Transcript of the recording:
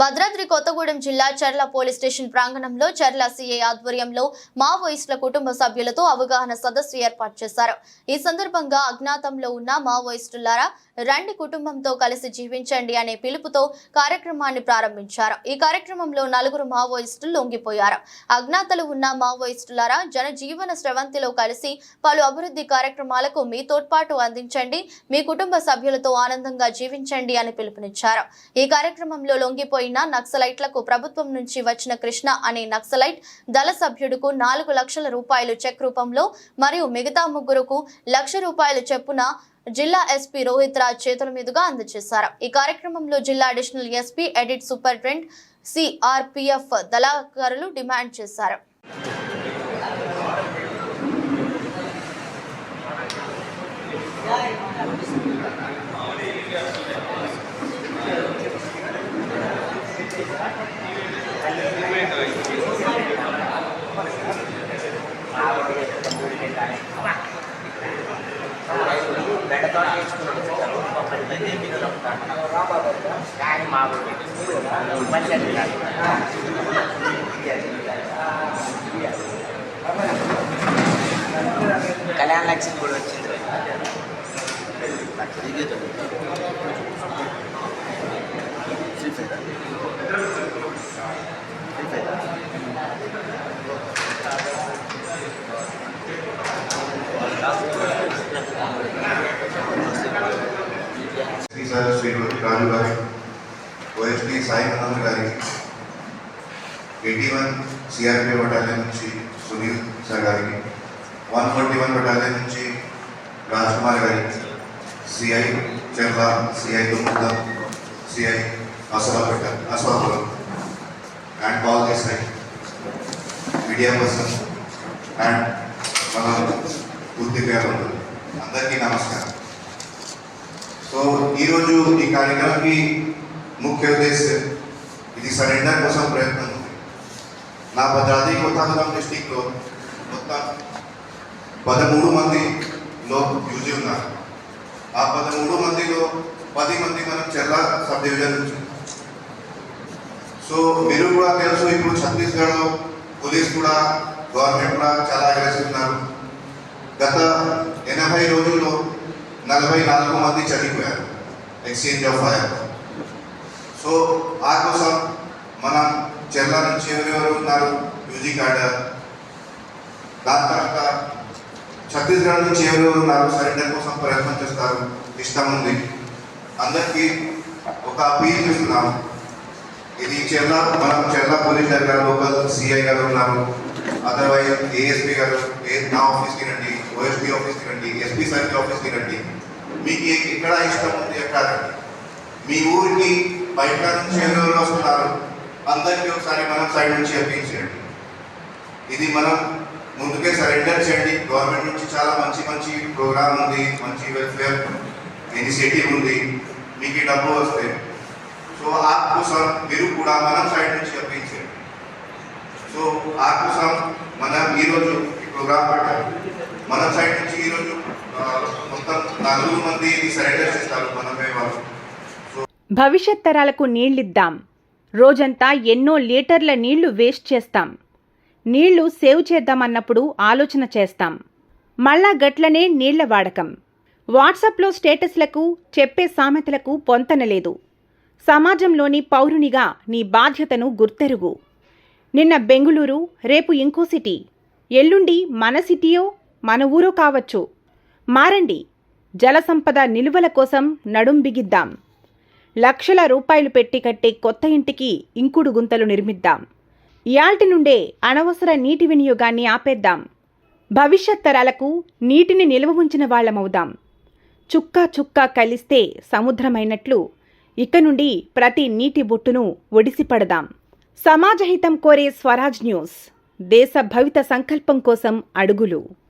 భద్రాద్రి కొత్తగూడెం జిల్లా చర్ల police station ప్రాంగణంలో చర్ల CI ఆధ్వర్యంలో మావోయిస్టుల కుటుంబ సభ్యులతో అవగాహన సదస్సు ఏర్పాటు చేశారు. ఈ సందర్భంగా అజ్ఞాతంలో ఉన్న మావోయిస్టులారా రండి కుటుంబంతో కలిసి జీవించండి అనే పిలుపుతో కార్యక్రమాన్ని ప్రారంభించారు. ఈ కార్యక్రమంలో నలుగురు మావోయిస్టులు లొంగిపోయారు. అజ్ఞాతలు ఉన్న మావోయిస్టులారా జనజీవన స్రవంతిలో కలిసి పలు అభివృద్ధి కార్యక్రమాలకు మీ తోడ్పాటు అందించండి మీ కుటుంబ సభ్యులతో ఆనందంగా జీవించండి అని పిలుపునిచ్చారు. ఈ కార్యక్రమంలో లొంగిపోయి లొంగిపోయిన నక్సలైట్లకు ప్రభుత్వం నుంచి వచ్చిన కృష్ణ అనే నక్సలైట్ దళ సభ్యుడుకు నాలుగు లక్షల రూపాయలు చెక్ రూపంలో మరియు మిగతా ముగ్గురుకు లక్ష రూపాయలు చెప్పున జిల్లా ఎస్పీ రోహిత్ రాజ్ చేతుల మీదుగా అందజేశారు. ఈ కార్యక్రమంలో జిల్లా additional SP edit superintendent CRPF దళాకారులు డిమాండ్ చేశారు. కళ్యాణ లక్ష్మి కూడా వచ్చింది శ్రీ సార్ శ్రీ రాజు గారి ఓఎస్పీ సాయి మనోహర్ గారికి ఎయిటీ వన్ సిఆర్పి బటాలియన్ నుంచి సునీల్ సార్ గారికి వన్ ఫార్టీ వన్ బటాలియన్ నుంచి రాజ్ కుమార్ గారికి CI Cherla CI దుమ్ముద్ద CI అసలాపేట Asalapuram and Pal Desai media person and మన బుద్ధి పేరు అందరికీ నమస్కారం సో ఈరోజు ఈ కార్యక్రమానికి ముఖ్య ఉద్దేశం ఇది సరెండర్ కోసం ప్రయత్నం ఉంది. నా భద్రాద్రి కొత్తగూడెం డిస్టిక్లో మొత్తం పదమూడు మందిలో యూజీ ఉన్నారు. ఆ పదమూడు మందిలో పది మంది మనం చెల్ల సబ్ డివిజన్ నుంచి సో మీరు కూడా తెలుసు ఇప్పుడు ఛత్తీస్గఢ్లో పోలీస్ కూడా గవర్నమెంట్ కూడా చాలా అగ్రెసివ్ ఉన్నారు. గత ఎనభై రోజుల్లో నలభై నాలుగు మంది చనిపోయారు. ఎక్స్చేంజ్ ఆఫ్ ఫైర్ సో ఆ కోసం మనం చెర్ల నుంచి ఎవరెవరు ఉన్నారు? మ్యూజిక్ ఆర్డర్ దాని తర్వాత ఛత్తీస్గఢ్ నుంచి ఎవరెవరు ఉన్నారు? సరెండర్ కోసం ప్రయత్నం చేస్తారు. ఇష్టం ఉంది. అందరికీ ఒక అపీల్ చేస్తున్నాము. ఇది చెర్ల మనం చెర్ల పోలీస్ దగ్గర లోకల్ సిఐ గారు ఉన్నారు. అదర్వైజ్ ఏఎస్పీ గారు ఏ నా ఆఫీస్కి రండి ఓఎస్పీ ఆఫీస్కి రండి ఎస్పీ సర్కిల్ ఆఫీస్కి రండి. మీకు ఎక్కడ ఇష్టం ఉంది ఎక్కడ మీ ఊరికి బయట నుంచి ఎవరు వస్తున్నారు. అందరికీ ఒకసారి మనం సైడ్ నుంచి అప్పీల్ ఇది మనం ముందుకే సరెండర్ చేయండి. గవర్నమెంట్ నుంచి చాలా మంచి మంచి ప్రోగ్రామ్ ఉంది మంచి వెల్ఫేర్ ఇనిషియేటివ్ ఉంది. మీకు డబ్బు వస్తాయి సో ఆత్మసం మీరు కూడా మనం సైడ్ నుంచి చెప్పించండి సో ఆత్మసం మనం ఈరోజు ఈ ప్రోగ్రామ్ పెట్టాలి. మన సైడ్ నలుగురు మంది చేస్తారు మనమే వాళ్ళు. భవిష్యత్ తరాలకు నీళ్ళిద్దాం. రోజంతా ఎన్నో లీటర్ల నీళ్ళు వేస్ట్ చేస్తాం. నీళ్ళు సేవ్ చేద్దామన్నప్పుడు ఆలోచన చేస్తాం. మళ్ళా గట్లనే నీళ్ళ వాడకం. వాట్సాప్లో స్టేటస్లకు చెప్పే సామెతలకు పొంతనలేదు. సమాజంలోని పౌరునిగా నీ బాధ్యతను గుర్తెరుగు. నిన్న బెంగుళూరు రేపు ఇంకో సిటీ. ఎల్లుండి మన సిటీయో మన ఊరో కావచ్చు. మారండి. జలసంపద నిలువల కోసం నడుం బిగిద్దాం. లక్షల రూపాయలు పెట్టి కట్టే కొత్త ఇంటికి ఇంకుడు గుంతలు నిర్మిద్దాం. ఇయాల్టి నుండే అనవసర నీటి వినియోగాన్ని ఆపేద్దాం. భవిష్యత్ తరాలకు నీటిని నిల్వ ఉంచిన వాళ్ళమవుదాం. చుక్క చుక్క కలిస్తే సముద్రమైనట్లు ఇక నుండి ప్రతి నీటి బొట్టును ఒడిసిపడదాం. సమాజహితం కోరే స్వరాజ్ న్యూస్. దేశ భవిత సంకల్పం కోసం అడుగులు.